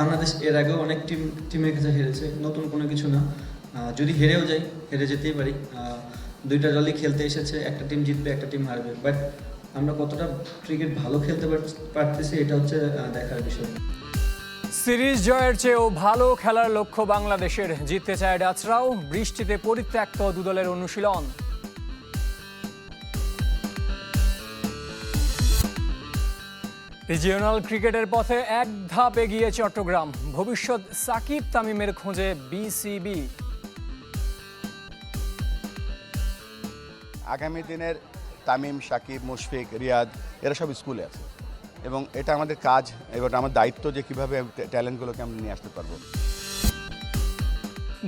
বাংলাদেশ এর আগেও অনেক টিম টিমের কাছে হেরেছে, নতুন কোনো কিছু না। যদি হেরেও যাই, হেরে যেতেই পারি। দুইটা দলই খেলতে এসেছে, একটা টিম জিতবে, একটা টিম হারবে। বাট আমরা কতটা ক্রিকেট ভালো খেলতে পারতেছি, এটা হচ্ছে দেখার বিষয়। সিরিজ জয়ের চেয়েও ভালো খেলার লক্ষ্য বাংলাদেশের, জিততে চায় ডাচরাও। বৃষ্টিতে পরিত্যক্ত দুদলের অনুশীলন। রিজিওনাল ক্রিকেটের পথে এক ধাপ এগিয়ে চট্টগ্রাম। ভবিষ্যৎ সাকিব তামিমের খোঁজে বিসিবি। আগামী দিনের তামিম সাকিব মুশফিক রিয়াদ এরা সব স্কুলে আছে। এবং এটা আমাদের কাজ এবার আমার দায়িত্ব যে কীভাবে ট্যালেন্টগুলোকে আমরা নিয়ে আসতে পারব।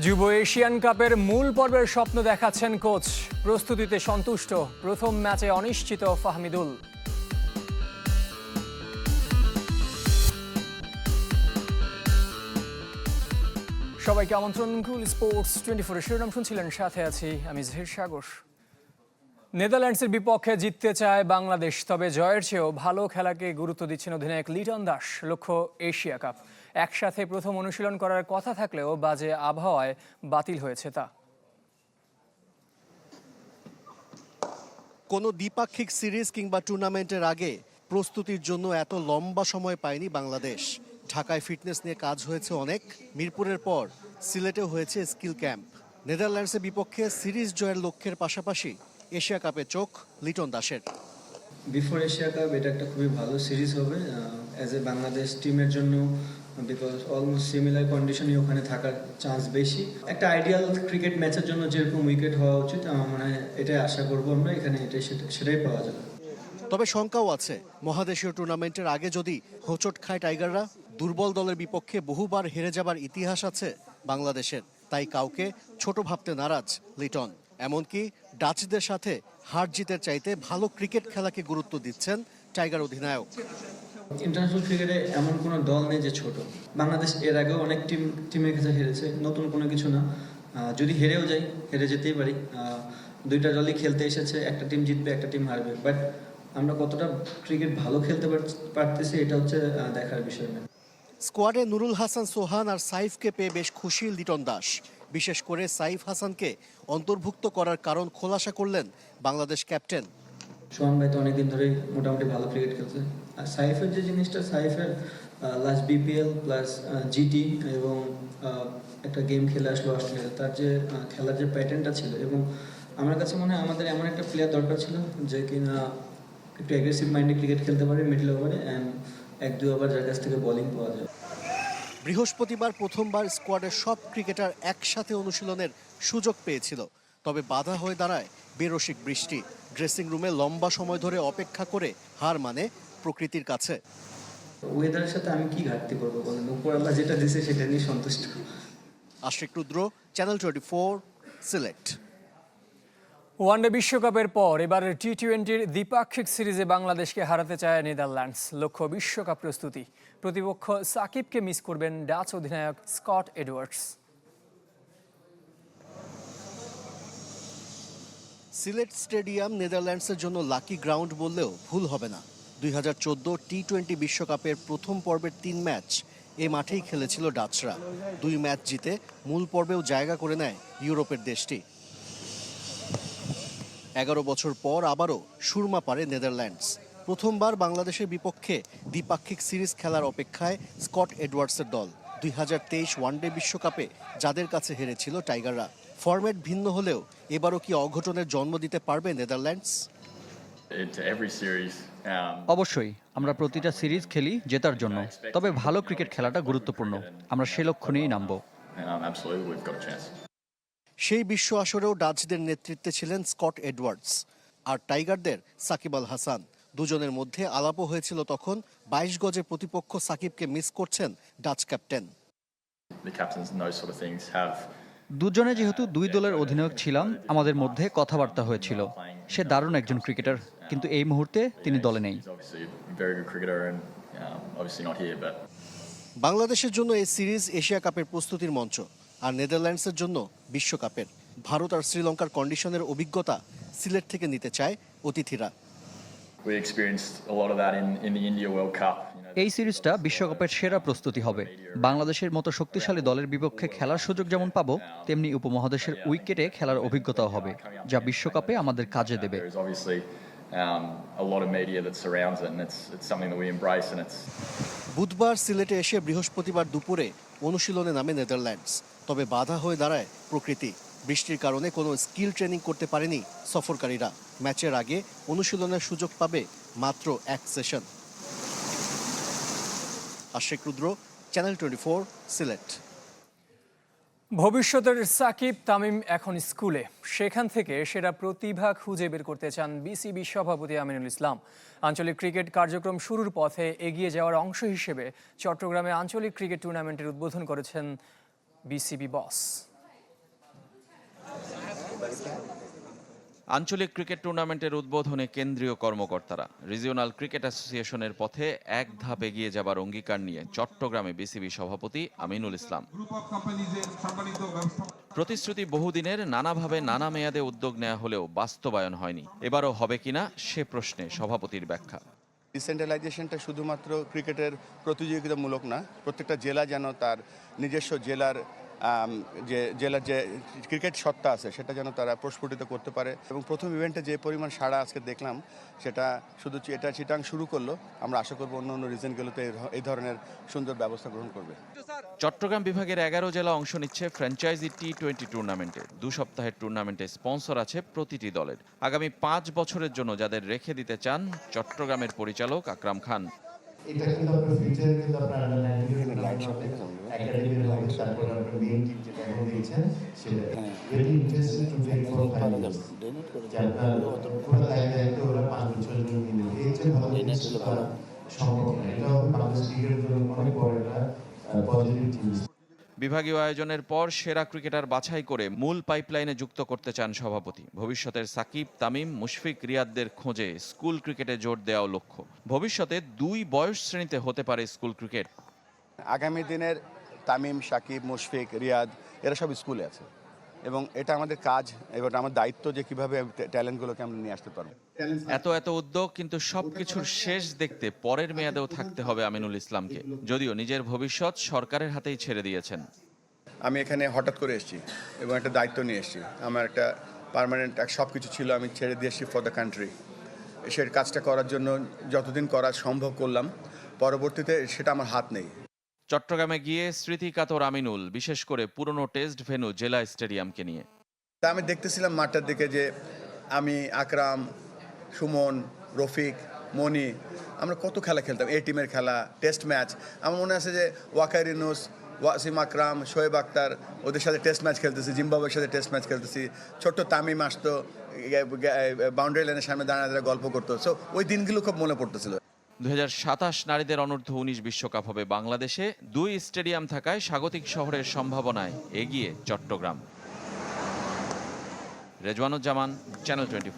যুব এশিয়ান কাপের মূল পর্বের স্বপ্ন দেখাচ্ছেন কোচ। প্রস্তুতিতে সন্তুষ্ট। প্রথম ম্যাচে অনিশ্চিত ফাহমিদুল। সবাইকে আমন্ত্রণ কুল স্পোর্টস টোয়েন্টি ফোরের শিরোনাম শুনছিলেন, সাথে আছি আমি জহির সাগর। নেদারল্যান্ডসের বিপক্ষে জিততে চায় বাংলাদেশ, তবে জয়ের চেয়েও ভালো খেলাকে গুরুত্ব দিচ্ছেন অধিনায়ক লিটন দাস, লক্ষ্য এশিয়া কাপ। একসাথে প্রথম অনুশীলন করার কথা থাকলেও বাজে আবহাওয়ায় বাতিল হয়েছে তা। কোনো দ্বিপাক্ষিক সিরিজ কিংবা টুর্নামেন্টের আগে প্রস্তুতির জন্য এত লম্বা সময় পায়নি বাংলাদেশ। ঢাকায় ফিটনেস নিয়ে কাজ হয়েছে অনেক। মিরপুরের পর সিলেটেও হয়েছে স্কিল ক্যাম্প। নেদারল্যান্ডসের বিপক্ষে সিরিজ জয়ের লক্ষ্যের পাশাপাশি এশিয়া কাপে চোখ লিটন দাসের। বিফোর এশিয়া কাপ এটা একটা খুবই ভালো সিরিজ হবে অ্যাজ এ বাংলাদেশ টিমের জন্য বিকজ অলমোস্ট সিমিলার কন্ডিশনই ওখানে থাকার চান্স বেশি। একটা আইডিয়াল ক্রিকেট ম্যাচের জন্য যেরকম উইকেট হওয়া উচিত আমার মনে হয় এটাই আশা করব আমরা এখানে এটাই সেটা- সেটাই পাওয়া যাবে। তবে শঙ্কাও আছে মহাদেশীয় টুর্নামেন্টের আগে যদি হোঁচট খায় টাইগাররা দুর্বল দলের বিপক্ষে বহুবার হেরে যাবার ইতিহাস আছে বাংলাদেশের। তাই কাউকে ছোট ভাবতে নারাজ লিটন। এমনকি ডাচদের সাথে হার জিতের চাইতে ভালো ক্রিকেট খেলাকে গুরুত্ব দিচ্ছেন টাইগার অধিনায়ক। ইন্টারন্যাশনাল ক্রিকেটে এমন কোনো দল নেই যে ছোট। বাংলাদেশ এর আগেও অনেক টিম, টিমের কাছে হেরেছে, নতুন কোনো কিছু না। যদি হেরেও যাই, হেরে যেতেই পারি। দুইটা দলই খেলতে এসেছে, একটা টিম জিতবে, একটা টিম হারবে। বাট আমরা কতটা ক্রিকেট ভালো খেলতে পারতেছি, এটা হচ্ছে দেখার বিষয় না। স্কোয়াডে নুরুল হাসান, সোহান আর সাইফকে পেয়ে বেশ খুশি লিটন দাস। বিশেষ করে সাইফ হাসানকে অন্তর্ভুক্ত করার কারণ খোলাসা করলেন বাংলাদেশ ক্যাপ্টেন। সোহান ভাই তো অনেকদিন ধরেই মোটামুটি ভালো ক্রিকেট খেলছে। আর সাইফের যে জিনিসটা, সাইফের লাস্ট বিপিএল প্লাস জিটি এবং একটা গেম খেলে আসলো অস্ট্রেলিয়া তার যে খেলার যে প্যাটার্নটা ছিল এবং আমার কাছে মনে হয় আমাদের এমন একটা প্লেয়ার দরকার ছিল যে কিনা একটু অ্যাগ্রেসিভ মাইন্ডে ক্রিকেট খেলতে পারে মিডল ওভারে অ্যান্ড এক দু ওভার যার কাছ থেকে বোলিং পাওয়া যায়। বৃহস্পতিবার প্রথমবার স্কোয়াডের সব ক্রিকেটার একসাথে অনুশীলনের সুযোগ পেয়েছিল। তবে বাধা হয়ে দাঁড়ায় বেরসিক বৃষ্টি। ড্রেসিং রুমে লম্বা সময় ধরে অপেক্ষা করে হার মানে প্রকৃতির কাছে। ওয়েদারের সাথে আমি কি ঘাটতি করব বলেন? উপরওয়ালা যেটা দিছে সেটা নিয়ে সন্তুষ্ট। Ashik Rudra channel twenty four Sylhet one day বিশ্বকাপের পর এবার টি টোয়েন্টির দ্বিপাক্ষিক সিরিজে বাংলাদেশকে হারাতে চায় নেদারল্যান্ডস। লক্ষ্য বিশ্বকাপ প্রস্তুতি। প্রতিপক্ষ সাকিবকে মিস করবেন ডাচ অধিনায়ক স্কট এডওয়ার্ডস। সিলেট স্টেডিয়াম নেদারল্যান্ডসের জন্য লাকি গ্রাউন্ড বললেও ভুল হবে না। দুই হাজার চোদ্দ টি টোয়েন্টি বিশ্বকাপের প্রথম পর্বের তিন ম্যাচ এ মাঠেই খেলেছিল ডাচরা। দুই ম্যাচ জিতে মূল পর্বেও জায়গা করে নেয় ইউরোপের দেশটি। এগারো বছর পর আবারও সুরমা পারে নেদারল্যান্ডস। প্রথমবার বাংলাদেশের বিপক্ষে দ্বিপাক্ষিক সিরিজ খেলার অপেক্ষায় স্কট এডওয়ার্ডসের দল। দুই হাজার তেইশ ওয়ানডে বিশ্বকাপে যাদের কাছে হেরেছিল টাইগাররা। ফরম্যাট ভিন্ন হলেও এবারও কি অঘটনের জন্ম দিতে পারবে নেদারল্যান্ডস. Um, অবশ্যই আমরা প্রতিটা সিরিজ খেলি জেতার জন্য। তবে ভালো ক্রিকেট খেলাটা গুরুত্বপূর্ণ। আমরা সে লক্ষ্য নিয়েই নামবো. সেই বিশ্ব আসরেও ডাচদের নেতৃত্বে ছিলেন স্কট এডওয়ার্ডস। আর টাইগারদের সাকিব আল হাসান। দুজনের মধ্যে আলাপও হয়েছিল তখন। বাইশ গজে প্রতিপক্ষ সাকিবকে মিস করছেন ডাচ ক্যাপ্টেন. দুজনে যেহেতু দুই দলের অধিনায়ক ছিলাম আমাদের মধ্যে কথাবার্তা হয়েছিল। সে দারুণ একজন ক্রিকেটার কিন্তু এই মুহূর্তে তিনি দলে নেই। um, বাংলাদেশের জন্য এই সিরিজ এশিয়া কাপের প্রস্তুতির মঞ্চ আর নেদারল্যান্ডসের জন্য বিশ্বকাপের। ভারত আর শ্রীলঙ্কার কন্ডিশনের অভিজ্ঞতা সিলেট থেকে নিতে চায় অতিথিরা। এই সিরিজটা বিশ্বকাপের সেরা প্রস্তুতি হবে। বাংলাদেশের মতো শক্তিশালী দলের বিপক্ষে খেলার সুযোগ যেমন পাবো তেমনি উপমহাদেশের উইকেটে খেলার অভিজ্ঞতাও হবে যা বিশ্বকাপে আমাদের কাজে দেবে। There is obviously um, a lot of media that surrounds it, and it's, it's something that we embrace, and it's বুধবার সিলেটে এসে বৃহস্পতিবার দুপুরে অনুশীলনে নামে নেদারল্যান্ডস তবে বাধা হয়ে দাঁড়ায় প্রকৃতি। বৃষ্টির কারণে কোনো স্কিল ট্রেনিং করতে পারেনি সফরকারীরা। ম্যাচের আগে অনুশীলনের সুযোগ পাবে মাত্র এক session. Ashek Rudra channel twenty four Sylhet. ভবিষ্যতের সাকিব তামিম এখন স্কুলে। সেখান থেকে সেরা প্রতিভা খুঁজে বের করতে চান বিসিবি সভাপতি আমিনুল ইসলাম। আঞ্চলিক ক্রিকেট কার্যক্রম শুরুর পথে এগিয়ে যাওয়ার অংশ হিসেবে চট্টগ্রামে আঞ্চলিক ক্রিকেট টুর্নামেন্টের উদ্বোধন করেছেন বিসিবি বস। আঞ্চলিক ক্রিকেট টুর্নামেন্টের উদ্বোধনে কেন্দ্রীয় কর্মকর্তারা। রিজিওনাল ক্রিকেট অ্যাসোসিয়েশনের পথে এক ধাপ এগিয়ে যাবার অঙ্গীকার নিয়ে চট্টগ্রামে বিসিবি সভাপতি আমিনুল ইসলাম। প্রতিশ্রুতি বহুদিনের, নানাভাবে নানা মেয়াদে উদ্যোগ নেওয়া হলেও বাস্তবায়ন হয়নি। এবারও হবে কিনা সে প্রশ্নে সভাপতির ব্যাখ্যা। ডিসেন্ট্রালাইজেশনটা শুধুমাত্র ক্রিকেটের প্রতিযোগিতামূলক না, প্রত্যেকটা জেলা যেন তার নিজস্ব জেলার যে জেলার যে ক্রিকেট সত্তা আছে, সেটা যেন তারা প্রস্ফুটিত করতে পারে। এবং প্রথম ইভেন্টে যে পরিমাণ সাড়া আজকে দেখলাম, সেটা শুধু এটা চিটাং শুরু করল। আমরা আশা করব অন্য অন্য রিজনগুলোতে এই ধরনের সুন্দর ব্যবস্থা গ্রহণ করবে। চট্টগ্রাম বিভাগের এগারো জেলা অংশ নিচ্ছে ফ্র্যাঞ্চাইজি টি টোয়েন্টি টুর্নামেন্টে দু সপ্তাহের টুর্নামেন্টে স্পন্সর আছে প্রতিটি দলের। আগামী পাঁচ বছরের জন্য যাদের রেখে দিতে চান, চট্টগ্রামের পরিচালক আকরাম খান। এটা কিন্তু আপনার ফিউচারে কিন্তু আপনার একাডেমির হবে তারপর আপনার মেইন যেটা এখন দিয়েছেন সেটা very interesting to take for five years আপনার পুরো দায়িত্ব দায়িত্ব ওরা পাঁচ বছরের জন্য নিয়ে নেবে ভালো করা সম্ভব না। এটা বাংলাদেশ ক্রিকেটের জন্য অনেক বড় একটা পজিটিভ জিনিস। বিভাগীয় আয়োজনের পর সেরা ক্রিকেটার বাছাই করে মূল পাইপলাইনে যুক্ত করতে চান সভাপতি। ভবিষ্যতের সাকিব, তামিম, মুশফিক, রিয়াদদের খোঁজে স্কুল ক্রিকেটে জোর দেওয়া লক্ষ্য। ভবিষ্যতে দুই বয়স শ্রেণীতে হতে পারে স্কুল ক্রিকেট। আগামী দিনের তামিম, সাকিব, মুশফিক, রিয়াদ, এরা সব স্কুলে আছে। এবং এটা আমাদের কাজ এবার আমার দায়িত্ব যে কীভাবে ট্যালেন্টগুলোকে আমরা নিয়ে আসতে পারব। এত এত উদ্যোগ কিন্তু সবকিছুর শেষ দেখতে পরের মেয়াদেও থাকতে হবে আমিনুল ইসলামকে যদিও নিজের ভবিষ্যৎ সরকারের হাতেই ছেড়ে দিয়েছেন। আমি এখানে হঠাৎ করে এসেছি এবং একটা দায়িত্ব নিয়ে এসেছি। আমার একটা পার্মানেন্ট এক সব কিছু ছিল আমি ছেড়ে দিয়ে এসেছি ফর দ্য কান্ট্রি সেই কাজটা করার জন্য যতদিন করা সম্ভব করলাম পরবর্তীতে সেটা আমার হাত নেই। চট্টগ্রামে গিয়ে স্মৃতিকাতর আমিনুল, বিশেষ করে পুরনো টেস্ট ভেনু জেলা স্টেডিয়ামকে নিয়ে। তা আমি দেখতেছিলাম মাঠটার দিকে যে আমি, আকরাম, সুমন, রফিক, মনি, আমরা কত খেলা খেলতাম। এই টিমের খেলা টেস্ট ম্যাচ আমার মনে আছে যে ওয়াকার ইনুস ওয়াসিম আকরাম, শোয়েব আক্তার, ওদের সাথে টেস্ট ম্যাচ খেলতেছি, জিম্বাবুয়ের সাথে টেস্ট ম্যাচ খেলতেছি। ছোট্ট তামিম আসতো বাউন্ডারি লাইনের সামনে দাঁড়ায় দাঁড়ায় গল্প করতো। সো ওই দিনগুলো খুব মনে পড়তেছিল। দুই হাজার সাতাশ নারীদের অনূর্ধ্ব উনিশ বিশ্বকাপ হবে বাংলাদেশে। দুই স্টেডিয়াম থাকায় স্বাগতিক শহরের সম্ভাবনায় এগিয়ে চট্টগ্রাম। রেজওয়ানুজ্জামান চ্যানেল টোয়েন্টি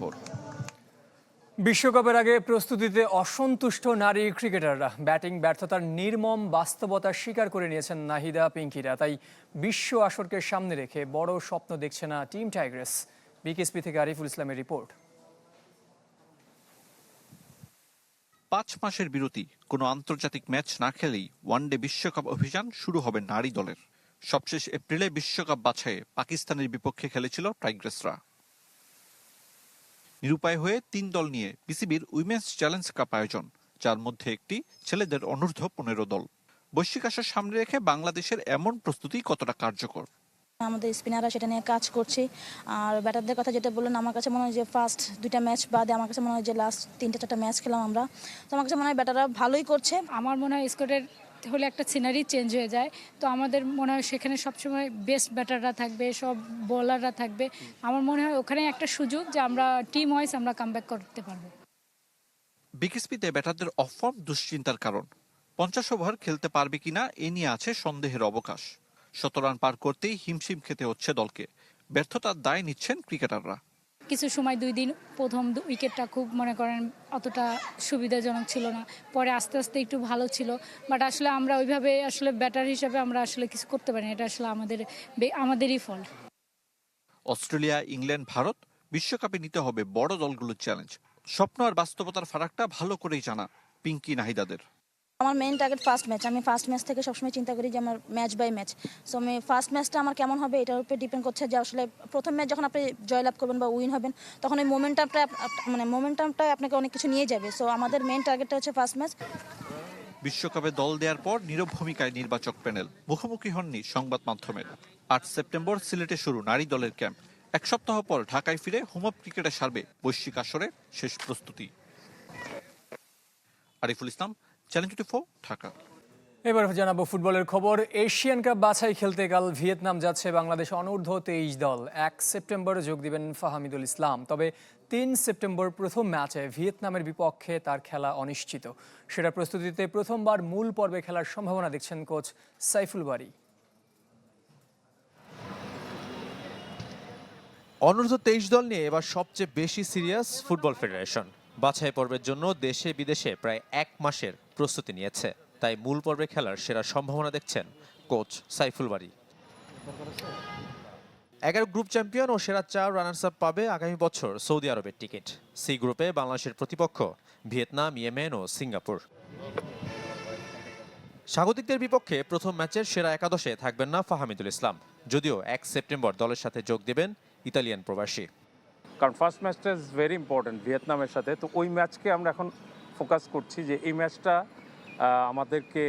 বিশ্বকাপের আগে প্রস্তুতিতে অসন্তুষ্ট নারী ক্রিকেটাররা। ব্যাটিং ব্যর্থতার নির্মম বাস্তবতা স্বীকার করে নিয়েছেন নাহিদা, পিঙ্কিরা। তাই বিশ্ব আসরকে সামনে রেখে বড় স্বপ্ন দেখছে না টিম টাইগ্রেস। বিকেএসপি থেকে আরিফুল ইসলামের রিপোর্ট। পাঁচ মাসের বিরতি, কোনো আন্তর্জাতিক ম্যাচ না খেলেই ওয়ানডে বিশ্বকাপ অভিযান শুরু হবে নারী দলের। সবশেষ এপ্রিলে বিশ্বকাপ বাছাইয়ে পাকিস্তানের বিপক্ষে খেলেছিল টাইগ্রেসরা। নিরুপায় হয়ে তিন দল নিয়ে বিসিবির উইমেন্স চ্যালেঞ্জ কাপ আয়োজন, যার মধ্যে একটি ছেলেদের অনূর্ধ্ব পনেরো দল। বৈশ্বিক আসার সামনে রেখে বাংলাদেশের এমন প্রস্তুতি কতটা কার্যকর? আমাদের স্পিনাররা সেটা নিয়ে কাজ করছে। আর ব্যাটারদের কথা যেটা বললেন আমার কাছে মনে হয় যে ফার্স্ট দুইটা ম্যাচ বাদে আমার কাছে মনে হয় যে লাস্ট তিনটা চারটা ম্যাচ খেলাম আমরা। তো আমার কাছে মনে হয় ব্যাটাররা ভালোই করছে। আমার মনে হয় স্কোরের হলে একটা সিনারি চেঞ্জ হয়ে যায়। তো আমাদের মনে হয় সেখানে সবসময় বেস্ট ব্যাটাররা থাকবে সব বোলাররা থাকবে। আমার মনে হয় ওখানে একটা সুযোগ যে আমরা টিম ওয়াইজ আমরা কামব্যাক করতে পারব। বিকেএসপিতে ব্যাটারদের অফ ফর্ম দুশ্চিন্তার কারণ। পঞ্চাশ ওভার খেলতে পারবে কিনা এ নিয়ে আছে সন্দেহের অবকাশ। শত রান পার করতেই হিমশিম খেতে হচ্ছে দলকে। ব্যর্থতার দায় নিচ্ছেন ক্রিকেটাররা। কিছু সময় দুই দিন প্রথম উইকেটটা খুব মনে করেন অতটা সুবিধাজনক ছিল না। পরে আস্তে আস্তে একটু ভালো ছিল। বাট আসলে আমরা ওইভাবে আসলে ব্যাটার হিসাবে আমরা আসলে কিছু করতে পারি এটা আসলে আমাদের আমাদেরই ফল্ট অস্ট্রেলিয়া ইংল্যান্ড ভারত বিশ্বকাপে নিতে হবে বড় দলগুলোর চ্যালেঞ্জ স্বপ্ন আর বাস্তবতার ফারাকটা ভালো করেই জানা পিঙ্কি নাহিদাদের। আমার মেইন টার্গেট ফার্স্ট ম্যাচ আমি ফার্স্ট ম্যাচ থেকে সবসময় চিন্তা করি যে আমার ম্যাচ বাই ম্যাচ সো আমি ফার্স্ট ম্যাচটা আমার কেমন হবে এটার উপর ডিপেন্ড করছে যে আসলে প্রথম ম্যাচ যখন আপনি জয়লাভ করবেন বা উইন হবেন, তখন ওই মোমেন্টামটা মানে মোমেন্টামটা আপনাকে অনেক কিছু নিয়ে যাবে। সো আমাদের মেইন টার্গেটটা হচ্ছে ফার্স্ট ম্যাচ বিশ্বকাপে দল দেওয়ার পর নীরব ভূমিকায় নির্বাচক প্যানেল মুখোমুখি হননি সংবাদ মাধ্যমের। আট সেপ্টেম্বর সিলেটে শুরু নারী দলের ক্যাম্প এক সপ্তাহ পর ঢাকায় ফিরে হোম অফ ক্রিকেটে সারবে বৈশ্বিক আসরে শেষ প্রস্তুতি। Ariful Islam channel twenty four Dhaka এবার জানাব ফুটবলের খবর। এশিয়ান কাপ বাছাই খেলতে কাল ভিয়েতনাম যাচ্ছে বাংলাদেশ অনূর্ধ্ব তেইশ দল। এক সেপ্টেম্বর যোগ দিবেন ফাহামিদুল ইসলাম। তবে তিন সেপ্টেম্বর প্রথম ম্যাচে ভিয়েতনামের বিপক্ষে তার খেলা অনিশ্চিত। সেটা প্রস্তুতিতে প্রথমবার মূল পর্বে খেলার সম্ভাবনা দেখছেন কোচ সাইফুল বারি। অনূর্ধ্ব তেইশ দল নিয়ে এবার সবচেয়ে বেশি সিরিয়াস ফুটবল ফেডারেশন। বাছাই পর্বের জন্য দেশে বিদেশে প্রায় এক মাসের প্রস্তুতি নিয়েছে। তাই মূল পর্বে খেলার সেরা সম্ভাবনা দেখছেন কোচ সাইফুল বাড়ি এগারো গ্রুপ চ্যাম্পিয়ন ও সেরা চার রানার্স আপ পাবে আগামী বছর সৌদি আরবের টিকিট। সি গ্রুপে বাংলাদেশের প্রতিপক্ষ ভিয়েতনাম, ইয়েমেন ও সিঙ্গাপুর। স্বাগতিকদের বিপক্ষে প্রথম ম্যাচের সেরা একাদশে থাকবেন না ফাহামিদুল ইসলাম। যদিও এক সেপ্টেম্বর দলের সাথে যোগ দেবেন ইতালিয়ান প্রবাসী। কারণ ফার্স্ট ম্যাচটা ইজ ভেরি ইম্পর্ট্যান্ট ভিয়েতনামের সাথে। তো ওই ম্যাচকে আমরা এখন ফোকাস করছি যে এই ম্যাচটা আমাদেরকে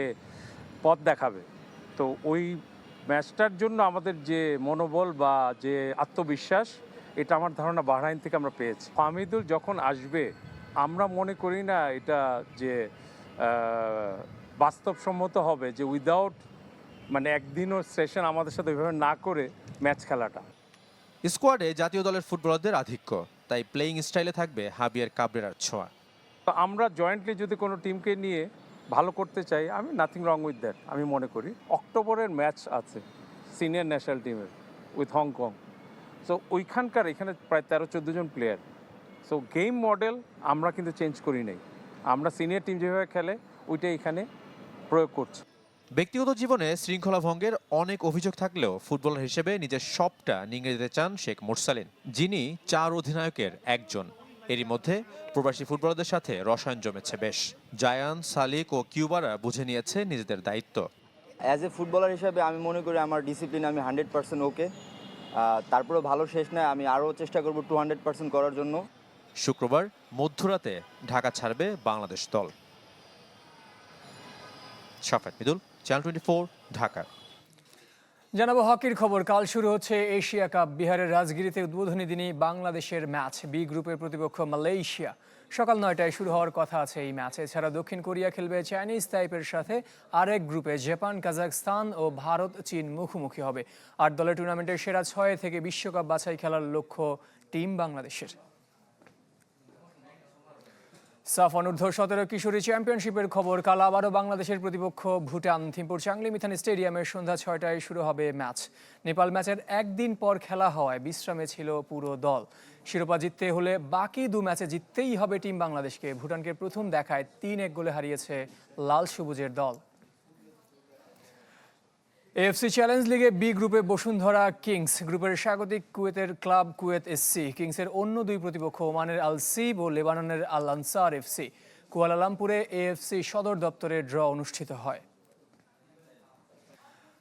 পথ দেখাবে। তো ওই ম্যাচটার জন্য আমাদের যে মনোবল বা যে আত্মবিশ্বাস, এটা আমার ধারণা বাহরাইন থেকে আমরা পেয়েছি। ফামিদুল যখন আসবে, আমরা মনে করি না এটা যে বাস্তবসম্মত হবে যে উইদাউট মানে একদিনও সেশন আমাদের সাথে ওইভাবে না করে ম্যাচ খেলাটা। স্কোয়াডে জাতীয় দলের ফুটবলারদের আধিক্য, তাই প্লেইং স্টাইলে থাকবে হাবিয়ার কাবরেরার ছোঁয়া। তো আমরা জয়েন্টলি যদি কোনো টিমকে নিয়ে ভালো করতে চাই, আমি নাথিং রং উইথ দ্যাট আমি মনে করি। অক্টোবরের ম্যাচ আছে সিনিয়র ন্যাশনাল টিমের উইথ হংকং সো ওইখানকার এখানে প্রায় তেরো, চোদ্দ জন প্লেয়ার সো গেম মডেল আমরা কিন্তু চেঞ্জ করি নাই। আমরা সিনিয়র টিম যেভাবে খেলে, ওইটাই এখানে প্রয়োগ করছি। ব্যক্তিগত জীবনে শৃঙ্খলা ভঙ্গের অনেক অভিযোগ থাকলেও ফুটবলার হিসেবে নিজের সবটা নিংড়ে দিতে চান শেখ মুরসালিন। যিনি চার অধিনায়কের একজন। এরই মধ্যে প্রবাসী ফুটবলারদের সাথে রসায়ন জমেছে বেশ। জায়ান সালিক ও কিউবারা বুঝে নিয়েছে নিজেদের দায়িত্ব। অ্যাজ এ ফুটবলার হিসাবে আমি মনে করি আমার ডিসিপ্লিন আমি হান্ড্রেড পার্সেন্ট ওকে তারপরেও ভালো শেষ নয় আমি আরও চেষ্টা করব টু হান্ড্রেড পার্সেন্ট করার জন্য। শুক্রবার মধ্যরাতে ঢাকা ছাড়বে বাংলাদেশ দল। শাফাত মিদুল। চ্যানেল টোয়েন্টি ঢাকা জানাব হকির খবর। কাল শুরু হচ্ছে এশিয়া কাপ। বিহারের রাজগিরিতে উদ্বোধনী দিনই বাংলাদেশের ম্যাচ। বি গ্রুপের প্রতিপক্ষ মালয়েশিয়া। সকাল নয়টায় শুরু হওয়ার কথা আছে এই ম্যাচ। এছাড়া দক্ষিণ কোরিয়া খেলবে চাইনিজ টাইপের সাথে। আরেক গ্রুপে জাপান কাজাকস্তান ও ভারত, চীন মুখোমুখি হবে। আট দলের টুর্নামেন্টের সেরা ছয় থেকে বিশ্বকাপ বাছাই খেলার লক্ষ্য টিম বাংলাদেশের। সাফ অনূর্ধ্ব সতেরো কিশোরী চ্যাম্পিয়নশিপের খবর, কাল আবারও বাংলাদেশের প্রতিপক্ষ ভুটান থিম্পুর চাংলি মিথান স্টেডিয়ামে সন্ধ্যা ছয়টায় শুরু হবে ম্যাচ। নেপাল ম্যাচের একদিন পর খেলা হওয়ায় বিশ্রামে ছিল পুরো দল। শিরোপা জিততে হলে বাকি দু ম্যাচে জিততেই হবে টিম বাংলাদেশকে। ভুটানকে প্রথম দেখায় তিন এক গোলে হারিয়েছে লাল সবুজের দল। এএফসি চ্যালেঞ্জ লিগে বি গ্রুপে বসুন্ধরা কিংস গ্রুপের স্বাগতিক কুয়েতের ক্লাব কুয়েত এসসি কিংসের অন্য দুই প্রতিপক্ষ ওমানের আল সিব ও লেবাননের আল আনসার এফসি কুয়ালালামপুরে এএফসি সদর দপ্তরে ড্র অনুষ্ঠিত হয়।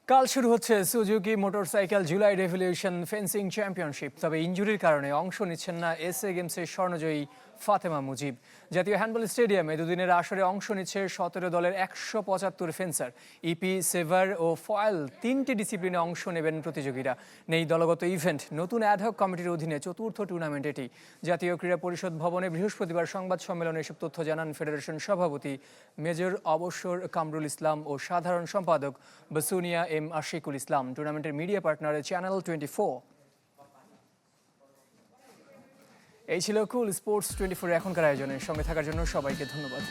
কাল শুরু হচ্ছে Suzuki motorcycle July revolution fencing championship, তবে ইঞ্জুরির কারণে অংশ নিচ্ছেন না এসএ গেমসের স্বর্ণজয়ী ফাতেমা মুজিব। জাতীয় হ্যান্ডবল স্টেডিয়ামে দুদিনের আসরে অংশ নিচ্ছে সতেরো দলের একশো পঁচাত্তর ফেন্সার। ইপি, সেভার ও ফয়েল তিনটি ডিসিপ্লিনে অংশ নেবেন প্রতিযোগীরা। নেই দলগত ইভেন্ট, নতুন অ্যাডহক কমিটির অধীনে চতুর্থ টুর্নামেন্ট এটি। জাতীয় ক্রীড়া পরিষদ ভবনে বৃহস্পতিবার সংবাদ সম্মেলনে এসব তথ্য জানান ফেডারেশন সভাপতি মেজর অবসর কামরুল ইসলাম ও সাধারণ সম্পাদক বসুনিয়া এম আশিকুল ইসলাম। টুর্নামেন্টের মিডিয়া পার্টনার চ্যানেল টোয়েন্টি এই ছিল কুল স্পোর্টস টোয়েন্টি ফোর এখনকার আয়োজনের সঙ্গে থাকার জন্য সবাইকে ধন্যবাদ।